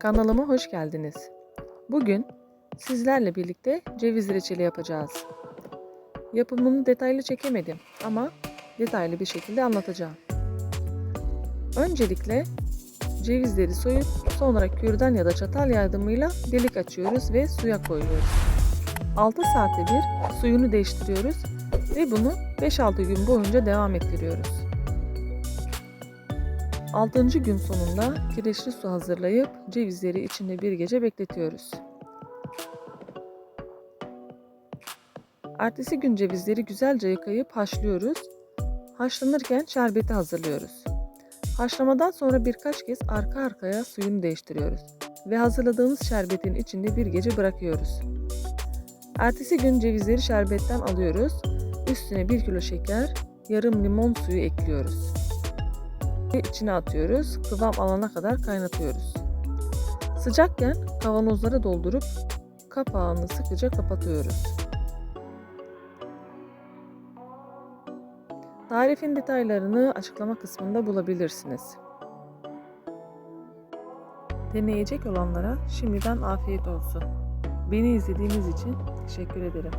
Kanalıma hoş geldiniz. Bugün sizlerle birlikte ceviz reçeli yapacağız. Yapımını detaylı çekemedim ama detaylı bir şekilde anlatacağım. Öncelikle cevizleri soyup sonra kürdan ya da çatal yardımıyla delik açıyoruz ve suya koyuyoruz. 6 saatte bir suyunu değiştiriyoruz ve bunu 5-6 gün boyunca devam ettiriyoruz. 6. gün sonunda kireçli su hazırlayıp cevizleri içinde bir gece bekletiyoruz. Ertesi gün cevizleri güzelce yıkayıp haşlıyoruz. Haşlanırken şerbeti hazırlıyoruz. Haşlamadan sonra birkaç kez arka arkaya suyunu değiştiriyoruz ve hazırladığımız şerbetin içinde bir gece bırakıyoruz. Ertesi gün cevizleri şerbetten alıyoruz. Üstüne 1 kilo şeker, yarım limon suyu ekliyoruz içine atıyoruz. Kıvam alana kadar kaynatıyoruz. Sıcakken kavanozlara doldurup kapağını sıkıca kapatıyoruz. Tarifin detaylarını açıklama kısmında bulabilirsiniz. Deneyecek olanlara şimdiden afiyet olsun. Beni izlediğiniz için teşekkür ederim.